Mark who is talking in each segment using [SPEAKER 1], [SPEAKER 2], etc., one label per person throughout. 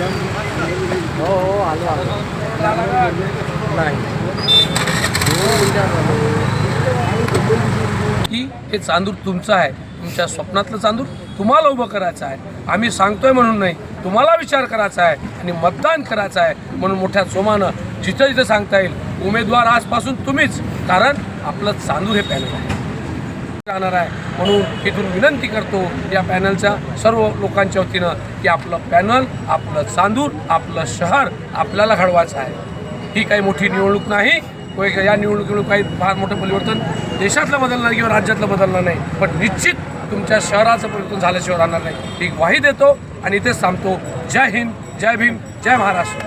[SPEAKER 1] हो हो आलो आलो नाही
[SPEAKER 2] की हे चांदूर तुमचं आहे. तुमच्या स्वप्नातलं चांदूर? तुम्हाला उभं करायचं आहे. आम्ही सांगतोय म्हणून नाही तुम्हाला विचार करायचा आहे आणि मतदान करायचं आहे म्हणून मोठ्या जोमानं जिथं जिथं सांगता येईल उमेदवार आजपासून तुम्हीच कारण आपलं चांदूर हे पॅनल आहे. राहणार आहे. म्हणून इथून विनंती करतो या पॅनलच्या सर्व लोकांच्या वतीनं की आपलं पॅनल आपलं चांदूर आपलं शहर आपल्याला घडवायचं आहे. ही काही मोठी निवडणूक नाही. या निवडणुकीमुळे काही फार मोठं परिवर्तन देशातलं बदलणार किंवा राज्यातलं बदलणार नाही. पण निश्चित तुमच्या शहराचं परिवर्तन झाल्याशिवाय राहणार नाही. ही ग्वाही देतो आणि इथेच थांबतो. जय हिंद जय भीम जय महाराष्ट्र.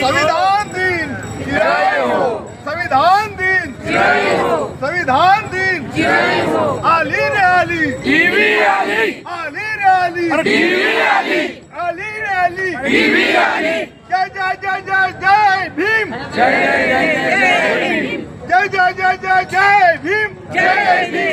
[SPEAKER 3] संविधान दिन संविधान दिन संविधान दिन आली रे आली।
[SPEAKER 2] टीव्ही आली।
[SPEAKER 3] आली रे आली।
[SPEAKER 2] टीव्ही आली।
[SPEAKER 3] आली रे आली।
[SPEAKER 2] टीव्ही आली।
[SPEAKER 3] जय जय जय जय जय भीम।
[SPEAKER 2] जय जय जय। जय
[SPEAKER 3] जय जय जय जय जय भीम जय भीम जय भीम